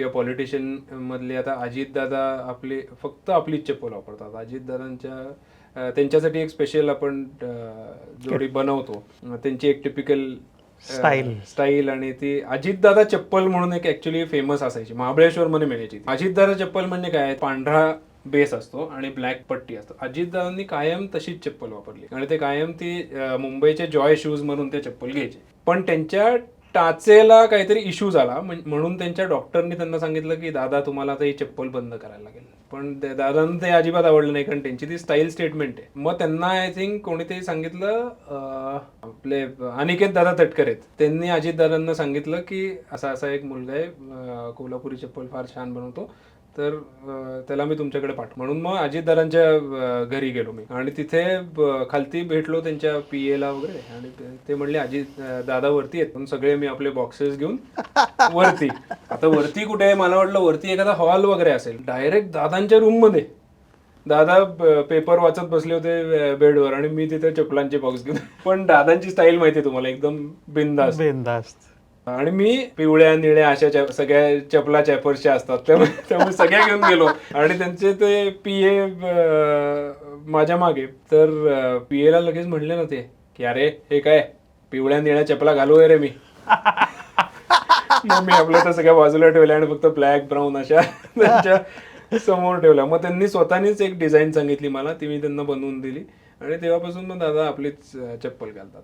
किंवा पॉलिटिशियन मधले आता अजितदादा आपले फक्त आपलीच चप्पल वापरतात अजितदादांच्या त्यांच्यासाठी एक स्पेशल आपण जोडी बनवतो. त्यांची एक टिपिकल Style. स्टाईल. आणि ती अजितदादा चप्पल म्हणून एक ऍक्च्युली फेमस असायची. महाबळेश्वर मध्ये मिळायची अजितदादा चप्पल म्हणजे काय पांढरा बेस असतो आणि ब्लॅक पट्टी असतो. अजितदादांनी कायम तशीच चप्पल वापरली. आणि ते कायम ती मुंबईचे जॉय शूज म्हणून ते चप्पल घ्यायचे. पण त्यांच्या टाचेला काहीतरी इश्यू झाला. म्हणून त्यांच्या डॉक्टरनी त्यांना सांगितलं की दादा तुम्हाला आता ही चप्पल बंद करायला लागेल. पण दादांना ते अजिबात आवडलं नाही कारण त्यांची ती स्टाईल स्टेटमेंट आहे. मग त्यांना आय थिंक कोणीतरी सांगितलं आपले अनिकेत दादा तटकर आहेत. त्यांनी अजित दादांना सांगितलं की असा असा एक मुलगा आहे कोल्हापुरी चप्पल फार छान बनवतो. तर त्याला मी तुमच्याकडे पाठ म्हणून मग अजितदारांच्या घरी गेलो मी. आणि तिथे खालती भेटलो त्यांच्या पी एला वगैरे. आणि ते- म्हणले अजित दादा वरती आहेत. पण सगळे मी आपले बॉक्सेस घेऊन वरती. आता वरती कुठे आहे? मला वाटलं वरती एखादा हॉल वगैरे असेल. डायरेक्ट दादांच्या रूममध्ये. दादा पेपर वाचत बसले होते बेडवर आणि मी तिथे चपलांचे बॉक्स घेऊन. पण दादांची स्टाईल माहिती आहे तुम्हाला एकदम बिंदास बिंदास्त. आणि मी पिवळ्या निळ्या अशा सगळ्या चपला चॅपर्सच्या असतात. त्यामुळे त्यामुळे सगळ्या घेऊन गेलो. आणि त्यांचे ते पी ए माझ्या मागे. तर पी ला लगेच म्हणले ना ते की अरे हे काय? पिवळ्या निळ्या चपला घालू रे मी. मग मी आपल्या त्या सगळ्या बाजूला ठेवल्या आणि फक्त ब्लॅक ब्राऊन अशा त्यांच्यासमोर ठेवल्या. मग त्यांनी स्वतःनीच एक डिझाईन सांगितली मला ती मी त्यांना बनवून दिली. आणि तेव्हापासून मग दादा आपलीच चप्पल घालतात.